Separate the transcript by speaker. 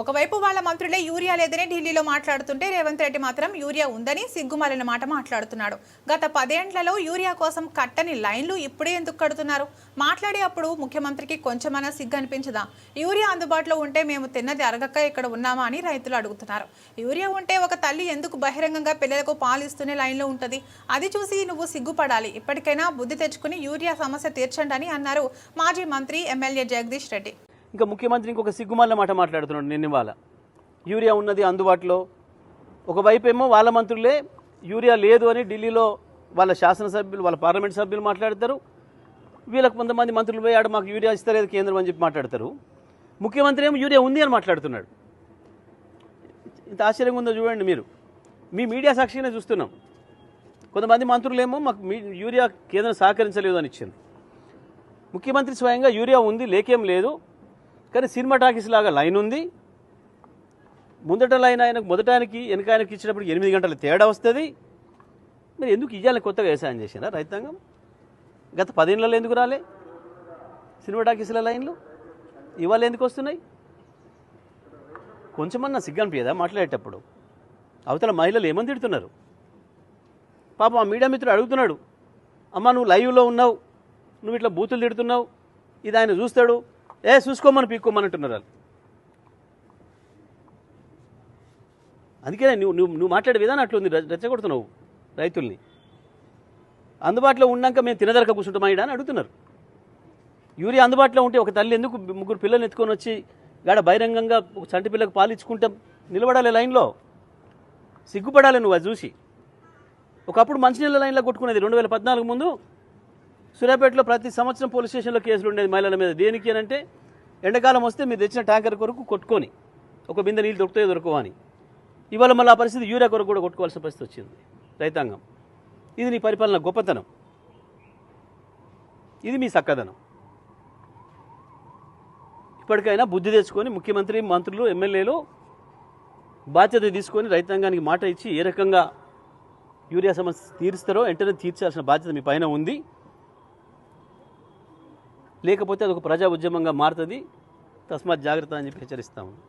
Speaker 1: ఒకవైపు వాళ్ళ మంత్రులే యూరియా లేదని ఢిల్లీలో మాట్లాడుతుంటే రేవంత్ రెడ్డి మాత్రం యూరియా ఉందని సిగ్గుమాలిన మాట మాట్లాడుతున్నాడు. గత పదేండ్లలో యూరియా కోసం కట్టని లైన్లు ఇప్పుడే ఎందుకు కడుతున్నారు? మాట్లాడే అప్పుడు ముఖ్యమంత్రికి కొంచెమైనా సిగ్గు అనిపించదా యూరియా అందుబాటులో ఉంటే మేము తిన్నది అరగక ఇక్కడ ఉన్నామా అని రైతులు అడుగుతున్నారు. యూరియా ఉంటే ఒక తల్లి ఎందుకు బహిరంగంగా పిల్లలకు పాలు ఇస్తూనే లైన్లో ఉంటుంది? అది చూసి నువ్వు సిగ్గుపడాలి. ఇప్పటికైనా బుద్ధి తెచ్చుకుని యూరియా సమస్య తీర్చండి అని అన్నారు మాజీ మంత్రి ఎమ్మెల్యే జగదీష్ రెడ్డి.
Speaker 2: ఇంకా ముఖ్యమంత్రి ఇంకొక సిగ్గుమాల మాట మాట్లాడుతున్నాడు నిన్న వాళ్ళ యూరియా ఉన్నది అందుబాటులో. ఒకవైపు ఏమో వాళ్ళ మంత్రులే యూరియా లేదు అని ఢిల్లీలో వాళ్ళ శాసనసభ్యులు వాళ్ళ పార్లమెంట్ సభ్యులు మాట్లాడతారు. వీళ్ళకి కొంతమంది మంత్రులు పోయి ఆడ మాకు యూరియా ఇస్తలేదు కేంద్రం అని చెప్పి మాట్లాడతారు. ముఖ్యమంత్రి ఏమో యూరియా ఉంది అని మాట్లాడుతున్నాడు. ఇంత ఆశ్చర్యంగా ఉందో చూడండి మీరు. మీ మీడియా సాక్షిగానే చూస్తున్నాం. కొంతమంది మంత్రులేమో మాకు మీ యూరియా కేంద్రం సహకరించలేదు అని ఇచ్చింది ముఖ్యమంత్రి స్వయంగా యూరియా ఉంది లేకేం లేదు. కానీ సినిమా టాకీస్ లాగా లైన్ ఉంది. ముందట లైన్ ఆయనకు మొదటానికి వెనక ఆయనకి ఇచ్చినప్పుడు ఎనిమిది గంటల తేడా వస్తుంది. మీరు ఎందుకు ఇవ్వాలి కొత్తగా వ్యవసాయం చేసినా రైతాంగం? గత పదేళ్ళలో ఎందుకు రాలే? సినిమా టాకీస్ల లైన్లు ఇవాళ ఎందుకు వస్తున్నాయి? కొంచెమన్నా సిగ్గనిపించదా మాట్లాడేటప్పుడు? అవతల మహిళలు ఏమని తిడుతున్నారు? పాపం ఆ మీడియా మిత్రుడు అడుగుతున్నాడు అమ్మ నువ్వు లైవ్లో ఉన్నావు నువ్వు ఇట్లా బూతులు తిడుతున్నావు ఇది ఆయన చూస్తాడు ఏ చూసుకోమని పీక్కోమని అంటున్నారు వాళ్ళు. అందుకే నువ్వు నువ్వు నువ్వు మాట్లాడే విధానం అట్లుంది రెచ్చగొడుతున్నావు రైతుల్ని. అందుబాటులో ఉన్నాక మేము తినదరక కూర్చుంటామా ఈడ అని అడుగుతున్నారు. యూరియా అందుబాటులో ఉంటే ఒక తల్లి ఎందుకు ముగ్గురు పిల్లల్ని ఎత్తుకొని వచ్చి గాడ బహిరంగంగా ఒక చంటి పిల్లకు పాలు ఇచ్చుకుంటాం? నిలబడాలి లైన్లో. సిగ్గుపడాలి నువ్వు అది చూసి. ఒకప్పుడు మంచినీళ్ళ లైన్లో కొట్టుకునేది రెండు వేల పద్నాలుగు ముందు సూర్యాపేటలో ప్రతి సంవత్సరం పోలీస్ స్టేషన్లో కేసులు ఉండేది మహిళల మీద. దేనికి అని అంటే ఎండాకాలం వస్తే మీరు తెచ్చిన ట్యాంకర్ కొరకు కొట్టుకొని ఒక బిందె నీళ్ళు దొరుకుతాయో దొరకవా అని ఇవాళ మళ్ళీ ఆ పరిస్థితి యూరియా కొరకు కూడా కొట్టుకోవాల్సిన పరిస్థితి వచ్చింది రైతాంగం. ఇది నీ పరిపాలన గొప్పతనం. ఇది మీ చక్కదనం ఇప్పటికైనా బుద్ధి తెచ్చుకొని ముఖ్యమంత్రి మంత్రులు ఎమ్మెల్యేలు బాధ్యత తీసుకొని రైతాంగానికి మాట ఇచ్చి ఏ రకంగా యూరియా సమస్య తీరుస్తారో వెంటనే తీర్చాల్సిన బాధ్యత మీ పైన ఉంది. లేకపోతే అది ఒక ప్రజా ఉద్యమంగా మారుతుంది. తస్మాత్ జాగ్రత్త అని చెప్పి హెచ్చరిస్తాము